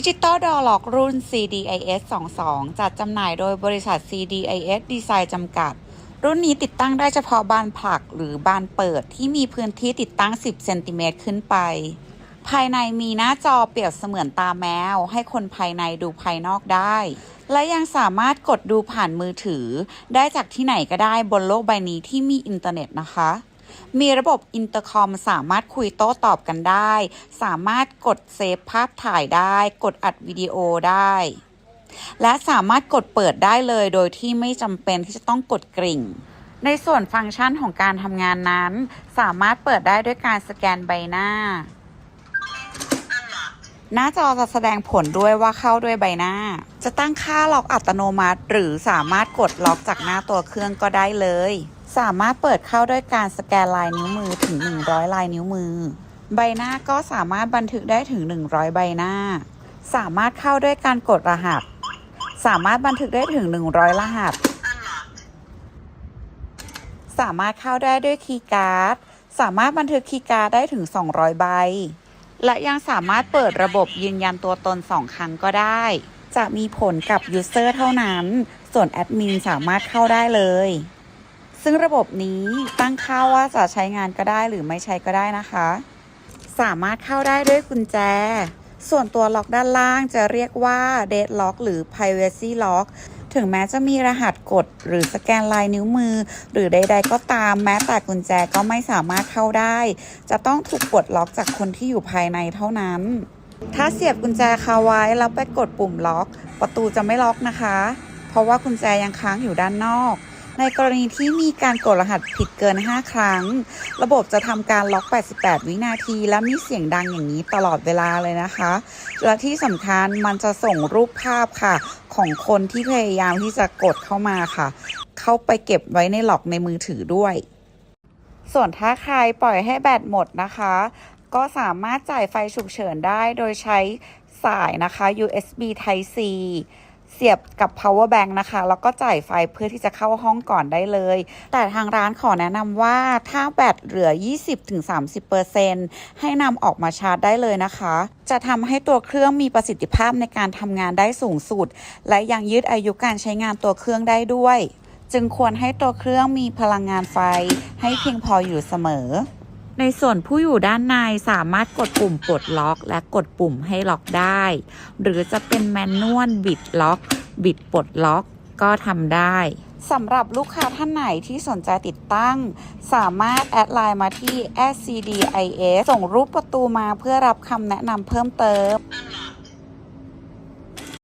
ดิจิตอลดอล็อกรุ่น CDIS 22 จัดจำหน่ายโดยบริษัท CDIS Design จำกัด รุ่นนี้ติดตั้งได้เฉพาะบานผลักหรือบานเปิดที่มีพื้นที่ติดตั้ง 10 เซนติเมตรขึ้นไป ภายในมีหน้าจอเปรียบเสมือนตาแมว ให้คนภายในดูภายนอกได้ และยังสามารถกดดูผ่านมือถือ ได้จากที่ไหนก็ได้บนโลกใบนี้ที่มีอินเทอร์เน็ตนะคะ มีระบบอินเตอร์คอมสามารถคุยโต้ตอบกันได้ สามารถกดเซฟภาพถ่ายได้ กดอัดวิดีโอได้ และสามารถกดเปิดได้เลยโดยที่ไม่จำเป็นที่จะต้องกดกริ่ง ในส่วนฟังก์ชันของการทำงานนั้น สามารถเปิดได้ด้วยการสแกนใบหน้า หน้าจอจะแสดงผลด้วยว่าเข้าด้วยใบหน้า จะตั้งค่าล็อกอัตโนมัติ หรือสามารถกดล็อกจากหน้าตัวเครื่องก็ได้เลย สามารถเปิดเข้าด้วยการสแกนลายนิ้วมือถึง 100 ลายนิ้วมือ ใบหน้าก็สามารถบันทึกได้ถึง 100 ใบหน้า สามารถเข้าด้วยการกดรหัส สามารถบันทึกได้ถึง 100 รหัส สามารถเข้าได้ด้วยคีย์การ์ด สามารถบันทึกคีย์การ์ดได้ถึง 200 ใบ และยังสามารถเปิดระบบยืนยันตัวตน 2 ครั้งก็ได้ จะมีผลกับยูเซอร์เท่านั้น ส่วนแอดมินสามารถเข้าได้เลย ซึ่งระบบนี้ตั้งค่าว่าจะใช้งานก็ได้หรือไม่ใช้ก็ได้นะคะ สามารถเข้าได้ด้วยกุญแจ ส่วนตัวล็อกด้านล่างจะเรียกว่า Dead Lock หรือ Privacy Lock ถึงแม้จะมีรหัสกดหรือสแกนลายนิ้วมือ หรือใด ๆ ก็ตามแม้แต่กุญแจก็ไม่สามารถเข้าได้ จะต้องถูกปลดล็อกจากคนที่อยู่ภายในเท่านั้น ถ้าเสียบกุญแจคาไว้แล้วไปกดปุ่มล็อก ประตูจะไม่ล็อกนะคะ เพราะว่ากุญแจยังค้างอยู่ด้านนอก ในกรณีที่มีการกดรหัสผิดเกิน 5 ครั้ง ระบบจะทำการล็อก 88 วินาที และมีเสียงดังอย่างนี้ตลอดเวลาเลยนะคะ และที่สำคัญมันจะส่งรูปภาพค่ะ ของคนที่พยายามที่จะกดเข้ามาค่ะ เข้าไปเก็บไว้ในหลอกในมือถือด้วย ส่วนถ้าใครปล่อยให้แบตหมดนะคะ ก็สามารถจ่ายไฟฉุกเฉินได้โดยใช้สายนะคะ USB Type C เสียบกับ power bank นะคะ แล้วก็จ่ายไฟเพื่อที่จะเข้าห้องก่อนได้เลย แต่ทางร้านขอแนะนำว่าถ้าแบตเหลือ 20-30%ให้นำออกมาชาร์จได้เลยนะคะ จะทำให้ตัวเครื่องมีประสิทธิภาพในการทำงานได้สูงสุด และยังยืดอายุการใช้งานตัวเครื่องได้ด้วย จึงควรให้ตัวเครื่องมีพลังงานไฟให้เพียงพออยู่เสมอ ในส่วนผู้อยู่ด้านในสามารถกดปุ่มปลดล็อก และกดปุ่มให้ล็อกได้ หรือจะเป็นแมนนวลบิดล็อก บิดปลดล็อกก็ทำได้สำหรับลูกค้าท่านไหนที่สนใจติดตั้ง สามารถแอดไลน์มาที่ scdis ส่งรูปประตูมาเพื่อรับคำแนะนำเพิ่มเติม